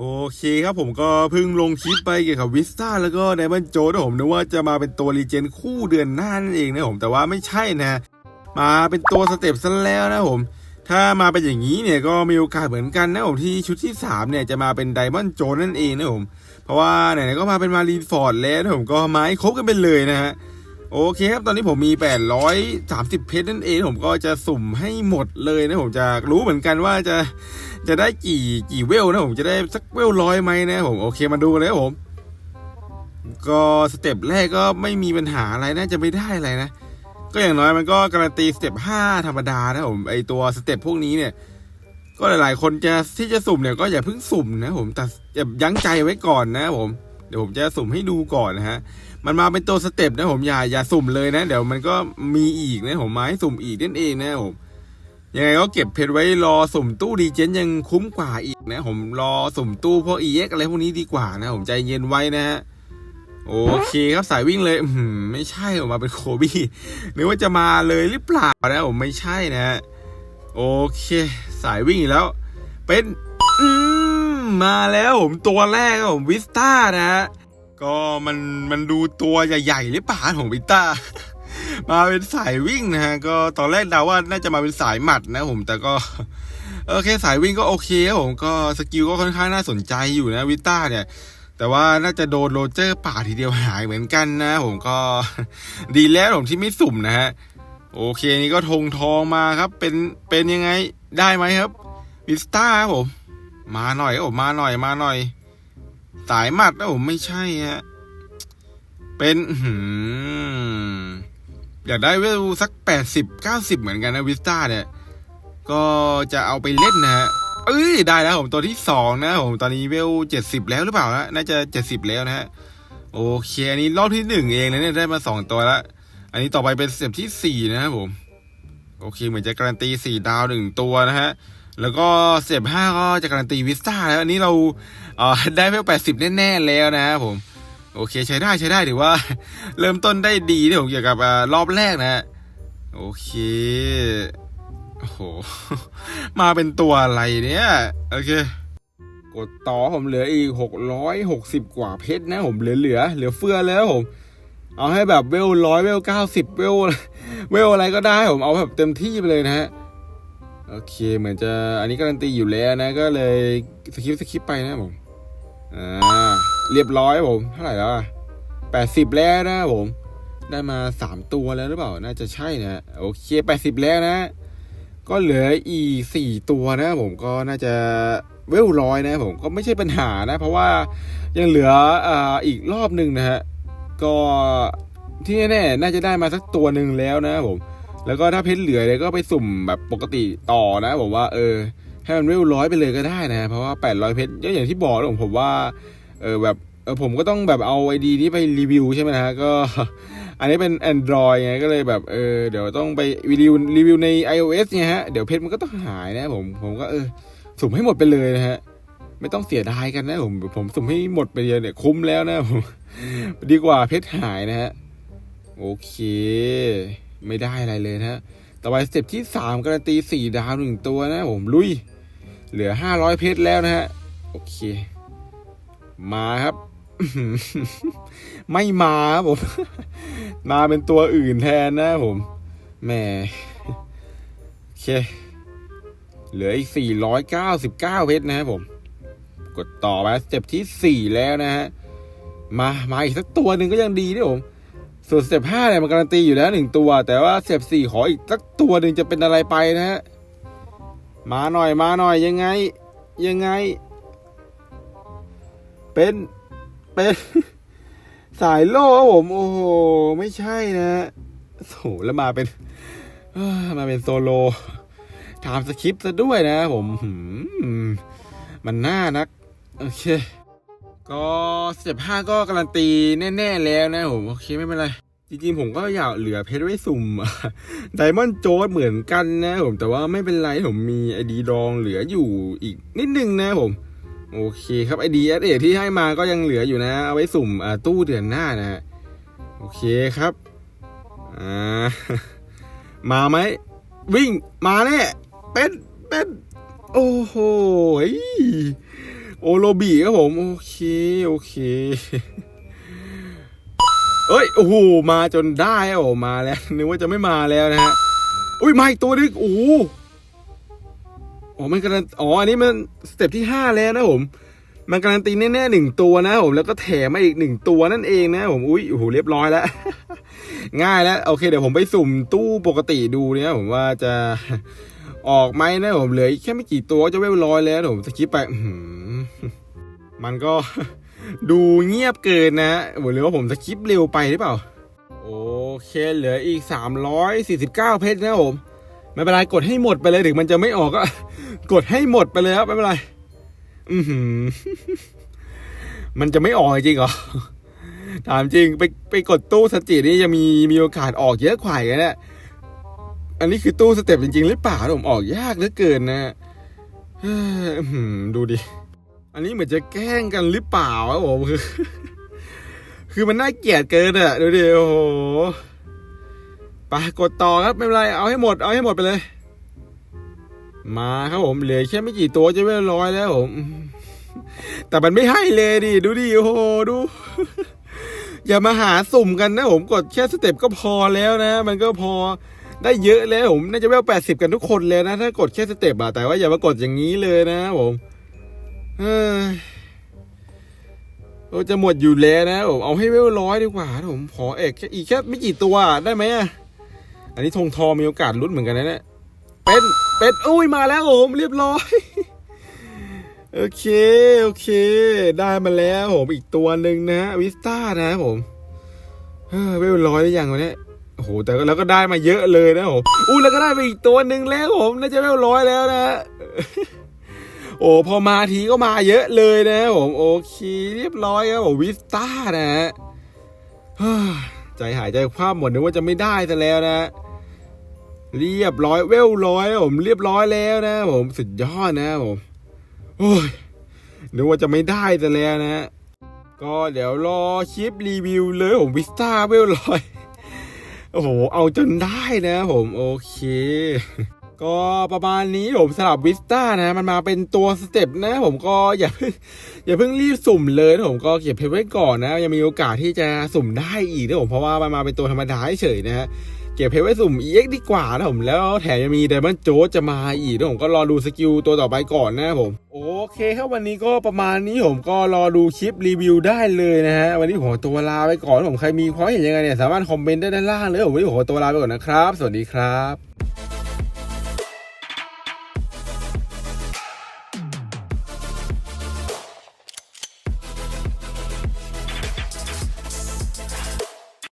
โอเคครับผมก็เพิ่งลงคลิปไปเกี่ยวกับวิสตาแล้วก็ไดมอนโจนะผมนึกว่าจะมาเป็นตัวรีเจนคู่เดือนหน้านั่นเองนะผมแต่ว่าไม่ใช่นะ มาเป็นตัวสเต็ปซะแล้วนะผม ถ้ามาเป็นอย่างนี้เนี่ยก็มีโอกาสเหมือนกันนะผมที่ชุดที่ 3 เนี่ยจะมาเป็นไดมอนโจนั่นเองนะผม เพราะว่าไหนๆก็มาเป็นมารีนฟอร์ดแล้วนะผมก็มาให้ครบกันไปเลยนะฮะ โอเคครับ ตอนนี้ผมมี 830 เพชรนั่นเองผมก็จะสุ่มให้หมดเลยนะผมจะรู้เหมือนกันว่าจะจะได้กี่กี่เวลนะผมจะได้สักเวลร้อยไหมนะผมโอเคมาดูกันเลยครับผม ก็สเต็ปแรกก็ไม่มีปัญหาอะไรน่าจะไม่ได้อะไรนะ ก็อย่างน้อยมันก็การันตีสเต็ป5ธรรมดานะผมไอตัวสเต็ปพวกนี้เนี่ย ก็หลายๆ คนจะที่จะสุ่มเนี่ยก็อย่าเพิ่งสุ่มนะผมแต่อย่ายั้งใจไว้ก่อนนะผม เดี๋ยวผมจะสุ่มให้ดูก่อนนะฮะ มันมาเป็นตัวสเต็ปนะผมอย่าอย่าสุ่มเลยนะ เดี๋ยวมันก็มีอีกนะผมมาให้สุ่มอีกนั่นเองนะผมยังไงก็เก็บเพชรไว้รอสุ่มตู้ดีเจนยังคุ้มกว่าอีกนะ ผมรอสุ่มตู้พวก EX อะไรพวกนี้ดีกว่านะผมใจเย็นไว้นะฮะโอเคครับสายวิ่งเลยอืมไม่ใช่ออกมาเป็นโคบี้นึกว่าจะมาเลยหรือเปล่านะผมไม่ใช่นะฮะโอเค สายวิ่งอีกแล้ว เป็นอืม มาแล้วผมตัวแรกครับผมวิสต้านะฮะก็มันมันดูตัวใหญ่ๆหรือเปล่าของวิต้ามาเป็นสายวิ่งนะฮะก็ตอนแรกเดาว่าน่าจะมาเป็นสายหมัดนะผมแต่ก็โอเคสายวิ่งก็โอเคครับผมก็สกิลก็ค่อนข้างน่าสนใจอยู่นะวิต้าเนี่ย แต่ว่าน่าจะโดนโรเจอร์ป่าดทีเดียวหายเหมือนกันนะ ผมก็ดีแล้วผมที่ไม่สุ่มนะฮะโอเคนี่ก็ธงทองมาครับ เป็นเป็นยังไงได้ไหมครับวิสต้าครับผม มาหน่อยครับผมาหน่อยมาหน่อย สายมัดนะผมไม่ใช่ฮะเป็นอื้อหืออยากได้เวลสักแปดสิบเก้าสิบเหมือนกันนะวิสตาเนี่ย ก็จะเอาไปเล่นนะฮะเอ้ยได้แล้วผมตัวที่สองนะผมตอนนี้เวลเจ็ดสิบแล้วหรือเปล่านะน่าจะเจ็ดสิบแล้วนะฮะโอเค อันนี้รอบที่หนึ่งเองนะเนี่ยได้มาสองตัวละอันนี้ต่อไปเป็นสเต็ปที่สี่นะครับผม โอเค เหมือนจะการันตีสี่ดาวหนึ่งตัวนะฮะ แล้วก็สเต็ปห้าก็จะการันตีวิสตาแล้วอันนี้เราเอ่อได้เวลแปดสิบแน่ๆแล้วนะครับผม โอเคใช้ได้ใช้ได้ถือว่า เริ่มต้นได้ดีที่ผมเกี่ยวกับอรอบแรกนะฮะโอเคโอ้โหมาเป็นตัวอะไรเนี่ย โอเค กดต่อผมเหลืออีกหกร้อยหกสิบกว่าเพชรนะผมเหลือเหลือเหลือเฟือแล้วผมเอาให้แบบเวลร้อยเวลเก้าสิบเวลเวลอะไรก็ได้ผมเอาแบบเต็มที่ไปเลยนะฮะ โอเคเหมือนจะอันนี้การันตีอยู่แล้วนะก็เลยสคิปสคิปไปนะผมอ่าเรียบร้อยผมเท่าไหร่แล้วแปดสิบแล้วนะผมได้มาสามตัวแล้วหรือเปล่าน่าจะใช่นะโอเคแปดสิบแล้วนะ ก็เหลืออีสี่ตัวนะผมก็น่าจะเวลร้อยนะผมก็ไม่ใช่ปัญหานะ เพราะว่ายังเหลืออ่าอีกรอบหนึ่งนะฮะก็ที่แน่ๆน่าจะได้มาสักตัวหนึ่งแล้วนะผม แล้วก็ถ้าเพชรเหลือเนี่ยก็ไปสุ่มแบบปกติต่อนะผมว่าเออ ให้มันเวลร้อยไปเลยก็ได้นะ เพราะว่า800เพชรก็อย่างที่บอกนะผมผมว่าเออแบบเออผมก็ต้องแบบเอาไอดีนี้ไปรีวิวใช่ไหมนะฮะก็ อันนี้เป็น Android ไงก็เลยแบบเออเดี๋ยวต้องไปรีวิวรีวิวใน iOS ไงฮะเดี๋ยวเพชรมันก็ต้องหายนะผมผมก็เออสุ่มให้หมดไปเลยนะฮะไม่ต้องเสียดายกันนะผมผมสุ่มให้หมดไปเลยเนี่ยคุ้มแล้วนะผมดีกว่าเพชรหายนะฮะโอเค ไม่ได้อะไรเลยนะฮะต่อไปสเต็ปที่สามการันตีสี่ดาวหนึ่งตัวนะผมลุย เหลือห้าร้อยเพชรแล้วนะฮะ โอเค มาครับ ไม่มาครับผม มาเป็นตัวอื่นแทนนะผมแหมโอเค เหลืออีกสี่ร้อยเก้าสิบเก้าเพชรนะครับผม กดต่อไปสเต็ปที่สี่แล้วนะฮะ มา มาอีกสักตัวหนึ่งก็ยังดีด้วยผม ส่วนสเต็ปห้าเนี่ยมันการันตีอยู่แล้วหนึ่งตัว แต่ว่าสเต็ปสี่ขออีกสักตัวหนึ่งจะเป็นอะไรไปนะฮะมาหน่อยมาหน่อยยังไง ยังไง เป็นเป็นสายโล่ครับผม โอ้โห ไม่ใช่นะโอ้โหแล้วมาเป็นมาเป็นโซโลถามสคริปต์ซะด้วยนะผมมมันน่านัก โอเค ก็สเต็ปห้าก็การันตีแน่ ๆ แล้วนะผม โอเค ไม่เป็นไร จริงๆผมก็อยากเหลือเพชรไว้สุ่มไดมอนด์โจดเหมือนกันนะผม แต่ว่าไม่เป็นไรผมมีไอดีดองเหลืออยู่อีกนิดนึงนะผม โอเคครับไอดีเอสเอที่ให้มาก็ยังเหลืออยู่นะ เอาไว้สุ่มอ่าตู้เดือนหน้านะฮะโอเคครับอ่ามาไหม วิ่งมาแน่เป็นเป็นโอ้โหโอโรบีครับผม โอเค โอเค เอ้ยโอ้โหมาจนได้โอ้มาแล้วนึกว่าจะไม่มาแล้วนะฮะอุ้ยมาอีกตัวนึงโอ้โหอ๋อมันการันอ๋ออันนี้มันสเต็ปที่ห้าแล้วนะผมมันการันตีแน่ๆหนึ่งตัวนะผมแล้วก็แถมมาอีกหนึ่งตัวนั่นเองนะผมอุ้ยโอ้โหเรียบร้อยแล้ว ง่ายแล้วโอเคเดี๋ยวผมไปสุ่มตู้ปกติดูเนี่ยผมว่าจะออกไหมนะผมเหลือแค่ไม่กี่ตัวก็จะเวลร้อยแล้วผมสกิปไปมันก็ ดูเงียบเกินนะหรือว่าผมสกิปเร็วไปหรือเปล่า โอเค เหลืออีก 349 เพชรนะผม ไม่เป็นไร กดให้หมดไปเลยถึงมันจะไม่ออกก็ กดให้หมดไปเลยครับ ไม่เป็นไร อือหือ มันจะไม่ออกจริงเหรอ ถามจริง ไปไปกดตู้สตินี่จะมีมีโอกาสออกเยอะกว่าอย่างเนี้ยอันนี้คือตู้สเต็ปจริงๆหรือเปล่าผมออกยากเหลือเกินนะอื้อหือดูดิ อันนี้เหมือนจะแกล้งกันหรือเปล่าครับผมคือคือมันน่าเกลียดเกินอะดูดิโอ้โหไปกดต่อครับไม่เป็นไรเอาให้หมดเอาให้หมดไปเลย มาครับผมเหลือแค่ไม่กี่ตัวจะเรียบร้อยแล้วผมแต่มันไม่ให้เลยดิดูดิโอ้โหดู อย่ามาหาสุ่มกันนะผมกดแค่สเต็ปก็พอแล้วนะ มันก็พอได้เยอะแล้วผมน่าจะเวลแปดสิบกันทุกคนเลยนะ ถ้ากดแค่สเต็ปอะแต่ว่าอย่ามากดอย่างนี้เลยนะผม เฮ้จะหมดอยู่แล้วนะผมเอาให้เวลร้อยดีกว่าผมขอเอกแค่อีกแค่ไม่กี่ตัวได้ไหมอะอันนี้ธงทองมีโอกาสลุ้นเหมือนกันนะเนี่ยเป็นเป็นอุ้ยมาแล้วผมเรียบร้อยโอเค โอเค ได้มาแล้วผมอีกตัวหนึ่งนะวิสต้านะผมเฮ้เป็นร้อยหรือยังวะเนี่ยโอ้โหแต่แล้วก็ได้มาเยอะเลยนะผมอู้แล้วก็ได้ไปอีกตัวหนึ่งแล้วผมน่าจะเป็นร้อยแล้วนะ โอ้พอมาทีก็มาเยอะเลยนะผมโอเคเรียบร้อยครับผมวิสต้านะฮะใจหายใจคว่ำหมดนึกว่าจะไม่ได้ซะแล้วนะ เรียบร้อยเวลร้อยผมเรียบร้อยแล้วนะผมสุดยอดนะผมโอ้ยนึกว่าจะไม่ได้ซะแล้วนะก็เดี๋ยวรอคลิปรีวิวเลยผมวิสต้าเวลลอยโอ้โหเอาจนได้นะผมโอเค ก็ประมาณนี้ผมสลับวิสต้านะ มันมาเป็นตัวสเต็ปนะ ผมก็อย่าเพิ่งอย่าเพิ่งรีบสุ่มเลยนะผมก็เก็บเพชรไว้ก่อนนะ ยังมีโอกาสที่จะสุ่มได้อีกนะผมเพราะว่ามันมาเป็นตัวธรรมดาเฉยนะฮะเก็บเพชรไว้สุ่ม EX ดีกว่านะผมแล้วแถมยังมี Diamond j o จะมาอีกนะผมก็รอดูสกิลตัวต่อไปก่อนนะผม โอเคครับวันนี้ก็ประมาณนี้ผมก็รอดูคลิปรีวิวได้เลยนะฮะวันนี้ผมตัวลาไปก่อนผมใครมีความเห็นยังไงเนี่ยสามารถคอมเมนต์ได้ด้านล่างเลยผมวันนี้ผมตัวลาไปก่อนนะครับ สวัสดีครับ